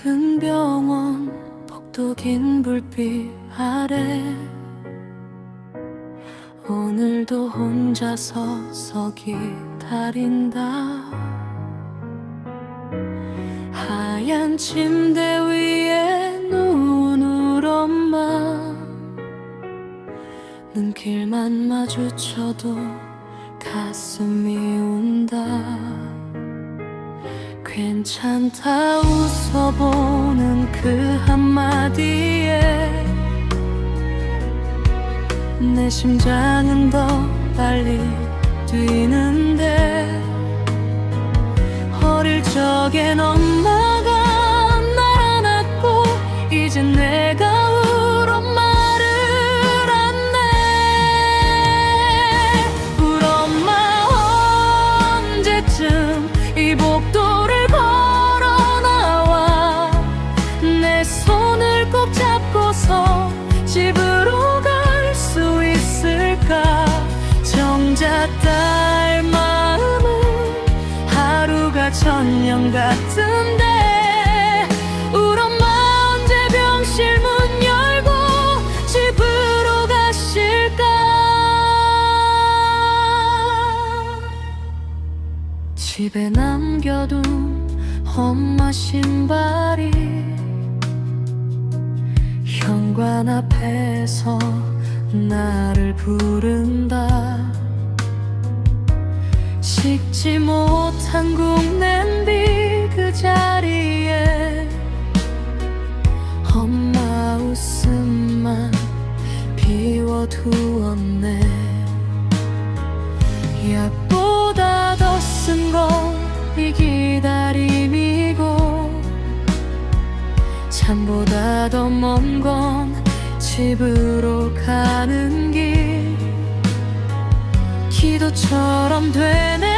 낡은 병원 복도 긴 불빛 아래. 오늘도 혼자 서 서 기다린다. 하얀 침대 위에 누운 울 엄마. 눈길만 마주쳐도 가슴이 괜찮다 웃어보는 그 한마디에 내 심장은 더 빨리 뛰는데 어릴 적엔 엄마가 날 안았고 이젠 내가 언제쯤 천년 같은데 울 엄마 언제 병실 문 열고 집으로 가실까? 집에 남겨둔 엄마 신발이 현관 앞에서 나를 부른다 식지 못한 국냄비 그 자리에 엄마 웃음만 비워두었네. 약보다 더 쓴 건 이 기다림이고 잠보다 더 먼 건 집으로 가는 길 기도처럼 되네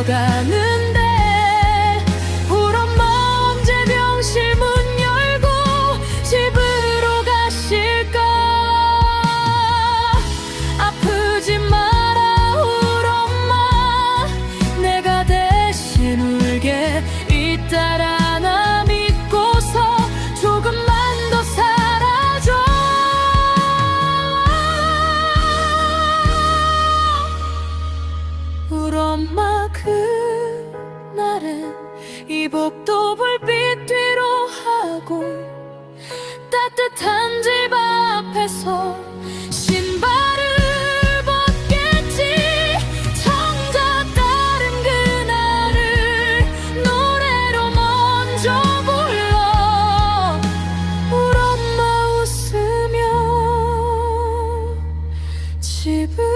걸어가는데 울런 마음 제병실 문 열고 집으로 가실까? 아프지 마라 울 엄마. 내가 대신 울게. 잇따라 이복도 불빛 뒤로 하고 따뜻한 집 앞에서 신발을 벗겠지. 정작 다른 그날을 노래로 먼저 불러. 울 엄마 웃으며 집을